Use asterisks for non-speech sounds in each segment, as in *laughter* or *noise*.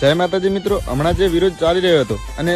જય માતાજી મિત્રો, હમણાં જે વિરોધ ચાલી રહ્યો હતો અને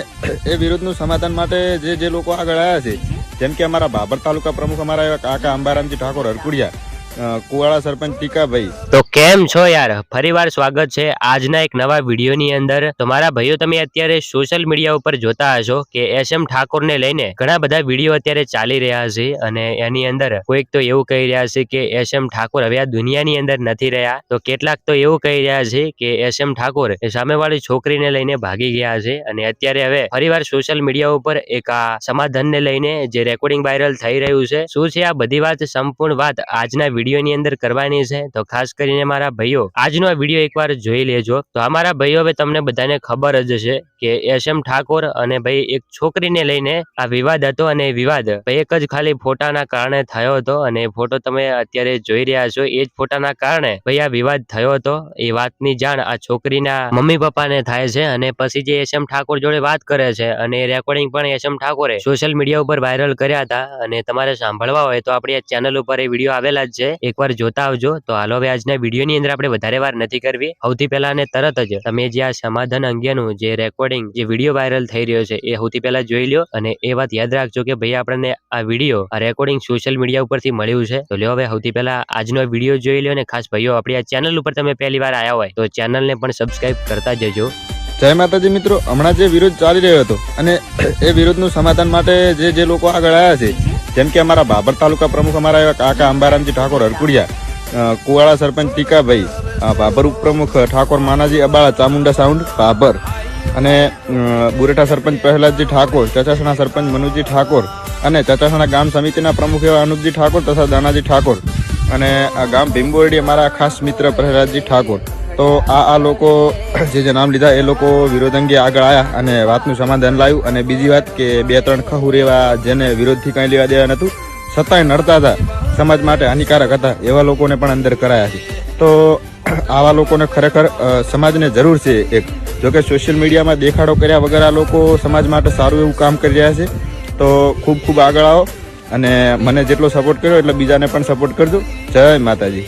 એ વિરોધનું સમાધાન માટે જે જે લોકો આગળ આવ્યા છે, જેમ કે અમારા બાબર તાલુકા પ્રમુખ, અમારા એવા કાકા અંબારામજી ઠાકોર, હરકુડિયા કુવાળા સરપંચ ટીકાભાઈ તો કેમ છો યાર? ફરીવાર સ્વાગત છે આજના એક નવા વિડીયોની અંદર. તો મારા ભાઈઓ તમે અત્યારે સોશિયલ મીડિયા ઉપર જોતા હશો કે એસ એમ ઠાકોરને લઈને ઘણા બધા વીડિયો અત્યારે ચાલી રહ્યા છે અને એની અંદર કોઈક તો એવું કહી રહ્યા છે કે એસ એમ ઠાકોર હવે આ દુનિયાની અંદર નથી રહ્યા. તો કેટલાક તો એવું કહી રહ્યા છે કે એસ એમ ઠાકોર એ સામેવાળી છોકરીને લઈને ભાગી ગયા છે અને અત્યારે હવે ફરીવાર સોશિયલ મીડિયા ઉપર એક આ સમાધાનને લઈને જે રેકોર્ડિંગ વાયરલ થઈ રહ્યું છે, શું છે આ બધી વાત? સંપૂર્ણ વાત આજના વિડીયોની અંદર કરવાની છે. તો ખાસ કરીને મારા ભાઈઓ, આજનો આ વીડિયો એકવાર જોઈ લેજો. તો મારા ભાઈઓ હવે તમને બધાને ખબર જ હશે કે એસ એમ ઠાકોર અને ભાઈ એક છોકરીને લઈને આ વિવાદ હતો અને વિવાદ ભાઈ એક જ ખાલી ફોટાના કારણે થયો હતો અને ફોટો તમે અત્યારે જોઈ રહ્યા છો. એ જ ફોટાના કારણે ભાઈ આ વિવાદ થયો હતો. એ વાતની જાણ આ છોકરીના મમ્મી પપ્પાને થાય છે અને પછી જે એસ એમ ઠાકોર જોડે વાત કરે છે અને રેકોર્ડિંગ પણ એસ એમ ઠાકોરે સોશિયલ મીડિયા ઉપર વાયરલ કર્યા હતા અને તમારે સાંભળવા હોય તો આપણી આ ચેનલ ઉપર એ વીડિયો આવેલા જ છે. એકવાર જોતા આવજો. તો હાલો હવે આજના વિડીયોની અંદર આપણે વધારે વાર નથી કરવી. સૌથી પહેલા અને તરત જ તમે જે આ સમાધાન અંગેનું જે રેકોર્ડિંગ જે વીડિયો વાયરલ થઈ રહ્યો છે, એ સૌથી પહેલા જોઈ લ્યો અને એ વાત યાદ રાખજો કે ભાઈ આપણને આ વીડિયો, આ રેકોર્ડિંગ સોશિયલ મીડિયા ઉપરથી મળ્યું છે. તો લ્યો હવે સૌથી પહેલા આજનો વીડિયો જોઈ લો અને ખાસ ભાઈઓ, આપણી આ ચેનલ ઉપર તમે પહેલી વાર આવ્યા હોય તો ચેનલને પણ સબસ્ક્રાઈબ કરતા જજો. જય માતાજી મિત્રો, હમણાં જે વિરોધ ચાલી રહ્યો હતો અને એ વિરોધનું સમાધાન માટે જે જે લોકો આગળ આવ્યા છે, જેમ કે અમારા બાબર તાલુકા પ્રમુખ, અમારા એવા કાકા અંબારામજી ઠાકોર હરકુડિયા અ, કુવાડા સરપંચ ટીકાભાઈ ભાભર ઉપપ્રમુખ ઠાકોર માનાજી અબાળા ચામુંડા સાઉન્ડ ભાભર અને બુરેઠા સરપંચ પ્રહલાદજી ઠાકોર ચચાસણા સરપંચ મનુજી ઠાકોર અને ચચાસણા ગામ સમિતિના પ્રમુખ એવા અનુપજી ઠાકોર તથા દાનાજી ઠાકોર. અને ગામ ભીમબોરડી અમારા ખાસ મિત્ર પ્રહલાદજી ઠાકોર. તો આ આ લોકો જે જે નામ લીધા એ લોકો વિરોધ અંગે આગળ આવ્યા અને વાતનું સમાધાન લાવ્યું અને બીજી વાત કે બે ત્રણ ખહુર એવા જેને વિરોધથી કંઈ લેવા દેવા નહોતું છતાંય નડતા હતા. સમાજ માટે હાનિકારક હતા, એવા લોકોને પણ અંદર કરાયા છે. તો *clears throat* આવા લોકોને ખરેખર સમાજને જરૂર છે એક. જોકે સોશિયલ મીડિયામાં દેખાડો કર્યા વગર આ લોકો સમાજ માટે સારું એવું કામ કરી રહ્યા છે. તો ખૂબ ખૂબ આગળ આવો અને મને જેટલો સપોર્ટ કર્યો એટલે બીજાને પણ સપોર્ટ કરજો. જય માતાજી.